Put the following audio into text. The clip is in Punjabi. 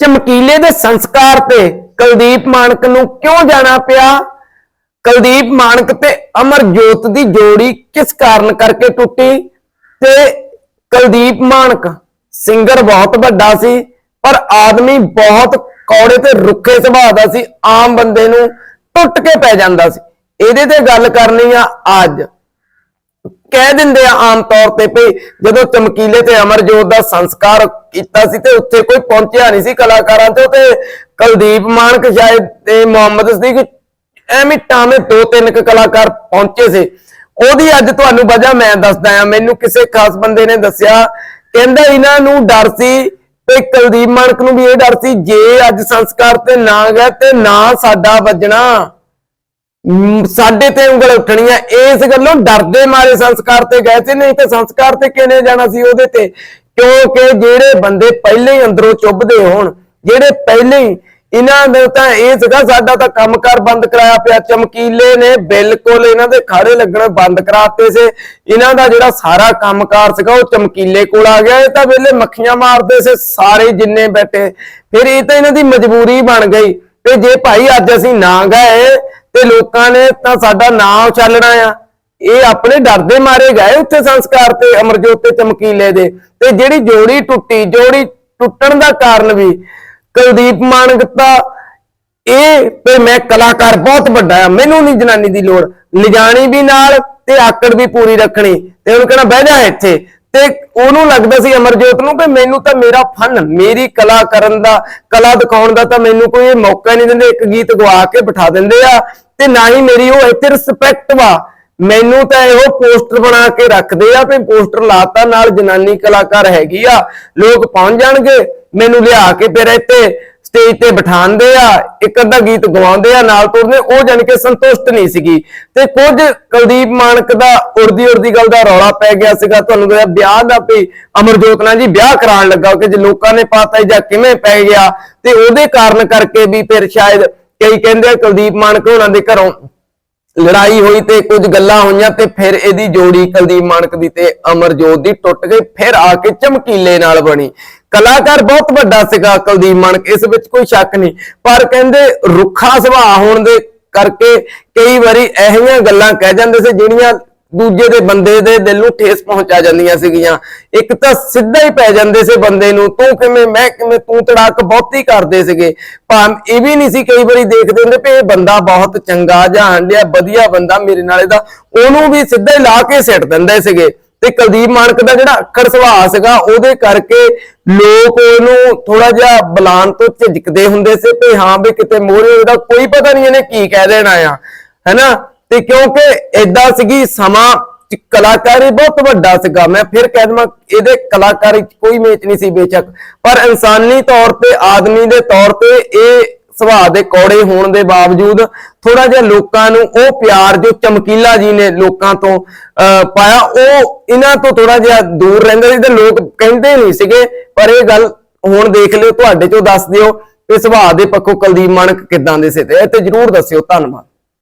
ਚਮਕੀਲੇ ਦੇ ਸੰਸਕਾਰ ਤੇ ਕੁਲਦੀਪ ਮਾਨਕ ਨੂੰ ਕਿਉਂ ਜਾਣਾ ਪਿਆ? ਕੁਲਦੀਪ ਮਾਨਕ ਤੇ ਅਮਰਜੋਤ ਦੀ ਜੋੜੀ ਕਿਸ ਕਾਰਨ ਕਰਕੇ ਟੁੱਟੀ? ਤੇ ਕੁਲਦੀਪ ਮਾਨਕ ਸਿੰਗਰ ਬਹੁਤ ਵੱਡਾ ਸੀ, ਪਰ ਆਦਮੀ ਬਹੁਤ ਕੌੜੇ ਤੇ ਰੁੱਖੇ ਸੁਭਾਅ ਦਾ ਸੀ, ਆਮ ਬੰਦੇ ਨੂੰ ਟੁੱਟ ਕੇ ਪੈ ਜਾਂਦਾ ਸੀ। ਇਹਦੇ ਤੇ ਗੱਲ ਕਰਨੀ ਆ ਅੱਜ। ਕਹਿ ਦਿੰਦੇ ਆ ਆਮ ਤੌਰ ਤੇ ਵੀ ਜਦੋਂ ਚਮਕੀਲੇ ਤੇ ਅਮਰਜੋਤ ਦਾ ਸੰਸਕਾਰ ਕੀਤਾ ਸੀ ਤੇ ਉੱਥੇ ਕੋਈ ਪਹੁੰਚਿਆ ਨਹੀਂ ਸੀ ਕਲਾਕਾਰਾਂ ਤੋਂ ਤੇ ਕੁਲਦੀਪ ਮਾਨਕ ਸ਼ਾਇਦ ਤੇ ਮੁਹੰਮਦ ਸਦੀਕ ਐਵੇਂ ਟਾਵੇਂ ਦੋ ਤਿੰਨ ਕੁ ਕਲਾਕਾਰ ਪਹੁੰਚੇ ਸੀ। ਉਹਦੀ ਅੱਜ ਤੁਹਾਨੂੰ ਵਜ੍ਹਾ ਮੈਂ ਦੱਸਦਾ ਆ ਮੈਨੂੰ ਕਿਸੇ ਖਾਸ ਬੰਦੇ ਨੇ ਦੱਸਿਆ, ਕਹਿੰਦਾ ਇਹਨਾਂ ਨੂੰ ਡਰ ਸੀ ਤੇ ਕੁਲਦੀਪ ਮਾਨਕ ਨੂੰ ਵੀ ਇਹ ਡਰ ਸੀ, ਜੇ ਅੱਜ ਸੰਸਕਾਰ ਤੇ ਨਾ ਗਏ ਤੇ ਨਾ ਸਾਡਾ ਵੱਜਣਾ। ਸਾਡੇ ਤੇ ਉਂਗਲ ਉੱਠਣੀ ਉੱਠਣੀਆਂ ਇਸ ਗੱਲੋਂ ਡਰਦੇ ਮਾਰੇ ਸੰਸਕਾਰ ਤੇ ਗਏ ਸੀ। ਨਹੀਂ ਤੇ ਸੰਸਕਾਰ ਤੇ ਕਿਨੇ ਜਾਣਾ ਸੀ ਉਹਦੇ ਤੇ? ਕਿਉਂਕਿ ਜਿਹੜੇ ਬੰਦੇ ਪਹਿਲੇ ਹੀ ਅੰਦਰੋਂ ਚੁੱਭਦੇ ਹੋਣ, ਜਿਹੜੇ ਪਹਿਲੇ ਹੀ, ਇਹਨਾਂ ਦੇ ਤਾਂ ਇਹ ਸੀਗਾ, ਸਾਡਾ ਤਾਂ ਕੰਮਕਾਰ ਬੰਦ ਕਰਾਇਆ ਪਿਆ। ਚਮਕੀਲੇ ਨੇ ਬਿਲਕੁਲ ਇਹਨਾਂ ਦੇ ਖਾੜੇ ਲੱਗਣਾ ਬੰਦ ਕਰਾਤੇ ਸੀ। ਇਹਨਾਂ ਦਾ ਜਿਹੜਾ ਸਾਰਾ ਕੰਮਕਾਰ ਸੀਗਾ, ਉਹ ਚਮਕੀਲੇ ਕੋਲ ਆ ਗਿਆ। ਇਹ ਤਾਂ ਵੇਲੇ ਮੱਖੀਆਂ ਮਾਰਦੇ ਸੀ, ਸਾਰੇ ਜਿੰਨੇ ਬੈਠੇ। ਫਿਰ ਇਹ ਤਾਂ ਇਹਨਾਂ ਦੀ ਮਜਬੂਰੀ ਬਣ ਗਈ। ਤੇ ਜੇ ਭਾਈ ਅੱਜ ਅਸੀਂ ਨਾ ਗਏ ਤੇ ਲੋਕਾਂ ਨੇ ਤਾਂ ਸਾਡਾ ਨਾਂ ਉਛਾਲਣਾ ਆ। ਇਹ ਆਪਣੇ ਡਰ ਦੇ ਮਾਰੇ ਗਏ ਉੱਥੇ ਸੰਸਕਾਰ ਤੇ, ਅਮਰਜੋਤ ਤੇ ਚਮਕੀਲੇ ਦੇ। ਤੇ ਜਿਹੜੀ ਜੋੜੀ ਟੁੱਟੀ, ਜੋੜੀ ਟੁੱਟਣ ਦਾ ਕਾਰਨ ਵੀ ਕੁਲਦੀਪ ਮਾਨਗਤਾ ਇਹ ਤੇ ਮੈਂ ਕਲਾਕਾਰ ਬਹੁਤ ਵੱਡਾ ਆ, ਮੈਨੂੰ ਨਹੀਂ ਜਨਾਨੀ ਦੀ ਲੋੜ। ਲਿਜਾਣੀ ਵੀ ਨਾਲ ਤੇ ਆਕੜ ਵੀ ਪੂਰੀ ਰੱਖਣੀ। ਤੇ ਉਹਨੂੰ ਕਹਿਣਾ ਬਹਿ ਜਾ ਇੱਥੇ। ਤੇ ਉਹਨੂੰ ਲੱਗਦਾ ਸੀ ਅਮਰਜੋਤ ਨੂੰ ਕਿ ਮੈਨੂੰ ਤਾਂ ਮੇਰਾ ਫਨ, ਮੇਰੀ ਕਲਾ ਕਰਨ ਦਾ, ਕਲਾ ਦਿਖਾਉਣ ਦਾ ਤਾਂ ਮੈਨੂੰ ਕੋਈ ਮੌਕਾ ਨਹੀਂ ਦਿੰਦੇ, ਇੱਕ ਗੀਤ ਗਵਾ ਕੇ ਬਿਠਾ ਦਿੰਦੇ ਆ ਤੇ ਨਾ ਹੀ ਮੇਰੀ ਉਹ ਇੱਥੇ ਰਿਸਪੈਕਟ ਵਾ। ਮੈਨੂੰ ਤਾਂ ਇਹੋ ਪੋਸਟਰ ਬਣਾ ਕੇ ਰੱਖਦੇ ਆ ਵੀ ਪੋਸਟਰ ਲਾਤਾ ਨਾਲ ਜਨਾਨੀ ਕਲਾਕਾਰ ਹੈਗੀ ਆ। ਲੋਕ ਪਹੁੰਚ ਜਾਣਗੇ, ਮੈਨੂੰ ਲਿਆ ਕੇ ਫਿਰ ਇੱਥੇ। ਸਟੇਜ ਤੇ ਬਿਠਾਉਂਦੇ ਆ, ਇੱਕ ਅੱਧਾ ਗੀਤ ਗਵਾਉਂਦੇ ਆ, ਨਾਲ ਤੁਰਦੇ ਉਹ ਜਾਣ ਕੇ ਸੰਤੁਸ਼ਟ ਨਹੀਂ ਸੀਗੀ। ਤੇ ਕੁਝ ਕੁਲਦੀਪ ਮਾਨਕ ਦਾ ਉੜਦੀ ਉੜਦੀ ਗੱਲ ਦਾ ਰੌਲਾ ਪੈ ਗਿਆ ਸੀਗਾ। ਤੁਹਾਨੂੰ ਪਤਾ ਵਿਆਹ ਦਾ ਵੀ ਅਮਰਜੋਤ ਨਾਲ ਜੀ ਵਿਆਹ ਕਰਾਉਣ ਲੱਗਾ ਕਿ ਜੇ ਲੋਕਾਂ ਨੇ ਪਾਤਾ ਜਾਂ ਕਿਵੇਂ ਪੈ ਗਿਆ, ਤੇ ਉਹਦੇ ਕਾਰਨ ਕਰਕੇ ਵੀ ਫਿਰ ਸ਼ਾਇਦ ਕਈ ਕਹਿੰਦੇ ਆ ਕੁਲਦੀਪ ਮਾਨਕ ਉਹਨਾਂ ਦੇ ਘਰੋਂ ਲੜਾਈ ਹੋਈ ਤੇ ਕੁਝ ਗੱਲਾਂ ਹੋਈਆਂ ਤੇ ਫਿਰ ਇਹਦੀ ਜੋੜੀ ਕੁਲਦੀਪ ਮਾਨਕ ਦੀ ਤੇ ਅਮਰਜੋਤ ਦੀ ਟੁੱਟ ਗਈ, ਫਿਰ ਆ ਕੇ ਚਮਕੀਲੇ ਨਾਲ ਬਣੀ। ਕਲਾਕਾਰ ਬਹੁਤ ਵੱਡਾ ਸੀਗਾ ਕੁਲਦੀਪ ਮਾਨਕ ਇਸ ਵਿੱਚ ਕੋਈ ਸ਼ੱਕ ਨਹੀਂ। ਪਰ ਕਹਿੰਦੇ ਰੁੱਖਾ ਸੁਭਾਅ ਹੋਣ ਦੇ ਕਰਕੇ ਕਈ ਵਾਰੀ ਇਹੋ ਜਿਹੀਆਂ ਗੱਲਾਂ ਕਹਿ ਜਾਂਦੇ ਸੀ, ਜਿਹੜੀਆਂ ਦੂਜੇ ਦੇ ਬੰਦੇ ਦੇ ਦਿਲ ਨੂੰ ਠੇਸ ਪਹੁੰਚਾ ਜਾਂਦੀਆਂ ਸੀਗੀਆਂ। ਇੱਕ ਤਾਂ ਸਿੱਧਾ ਹੀ ਪੈ ਜਾਂਦੇ ਸੀ ਬੰਦੇ ਨੂੰ, ਤੂੰ ਕਿਵੇਂ, ਮੈਂ ਕਿਵੇਂ, ਤੂੰ ਤੜਾਕ ਬਹੁਤੀ ਕਰਦੇ ਸੀਗੇ। ਭਾਵੇਂ ਇਹ ਵੀ ਨਹੀਂ ਸੀ ਕਈ ਵਾਰੀ ਦੇਖਦੇ ਹੁੰਦੇ ਵੀ ਇਹ ਬੰਦਾ ਬਹੁਤ ਚੰਗਾ ਜਾਂ ਹੰਡਿਆ ਵਧੀਆ ਬੰਦਾ ਮੇਰੇ ਨਾਲ ਇਹਦਾ, ਉਹਨੂੰ ਵੀ ਸਿੱਧਾ ਹੀ ਲਾ ਕੇ ਸਿੱਟ ਦਿੰਦੇ ਸੀਗੇ। ਤੇ ਕੁਲਦੀਪ ਮਾਨਕ ਦਾ ਜਿਹੜਾ ਅੱਖਰ ਸੁਭਾਅ ਸੀਗਾ, ਉਹਦੇ ਕਰਕੇ ਲੋਕ ਉਹਨੂੰ ਥੋੜਾ ਜਿਹਾ ਬੁਲਾਉਣ ਤੋਂ ਝਿਜਕਦੇ ਹੁੰਦੇ ਸੀ ਤੇ ਹਾਂ ਵੀ ਕਿਤੇ ਮੋਹਰੇ ਉਹਦਾ ਕੋਈ ਪਤਾ ਨਹੀਂ ਇਹਨੇ ਕੀ ਕਹਿ ਦੇਣਾ ਆ, ਹੈਨਾ? ਤੇ ਕਿਉਂਕਿ ਏਦਾਂ ਸੀਗੀ, ਸਮਾਂ ਕਲਾਕਾਰੀ ਬਹੁਤ ਵੱਡਾ ਸੀਗਾ। ਮੈਂ ਫਿਰ ਕਹਿ ਦਵਾਂ, ਇਹਦੇ ਕਲਾਕਾਰੀ ਚ ਕੋਈ ਮੇਚ ਨਹੀਂ ਸੀ ਬੇਸ਼ੱਕ ਪਰ ਇਨਸਾਨੀ ਤੌਰ ਤੇ, ਆਦਮੀ ਦੇ ਤੌਰ ਤੇ ਇਹ ਸੁਭਾਅ ਦੇ ਕੌੜੇ ਹੋਣ ਦੇ ਬਾਵਜੂਦ ਥੋੜਾ ਜਿਹਾ ਲੋਕਾਂ ਨੂੰ ਉਹ ਪਿਆਰ ਜੋ ਚਮਕੀਲਾ ਜੀ ਨੇ ਲੋਕਾਂ ਤੋਂ ਅਹ, ਪਾਇਆ ਉਹ ਇਹਨਾਂ ਤੋਂ ਥੋੜਾ ਜਿਹਾ ਦੂਰ ਰਹਿੰਦਾ ਸੀ ਤੇ ਲੋਕ ਕਹਿੰਦੇ ਨਹੀਂ ਸੀਗੇ ਪਰ ਇਹ ਗੱਲ ਹੁਣ ਦੇਖ ਲਿਓ ਤੁਹਾਡੇ ਚੋਂ ਦੱਸ ਦਿਓ ਕਿ ਸੁਭਾਅ ਦੇ ਪੱਖੋਂ ਕੁਲਦੀਪ ਮਾਨਕ ਕਿਦਾਂ ਦੇ ਸੀ ਤੇ ਇਹ ਤੇ ਜਰੂਰ ਦੱਸਿਓ ਧੰਨਵਾਦ।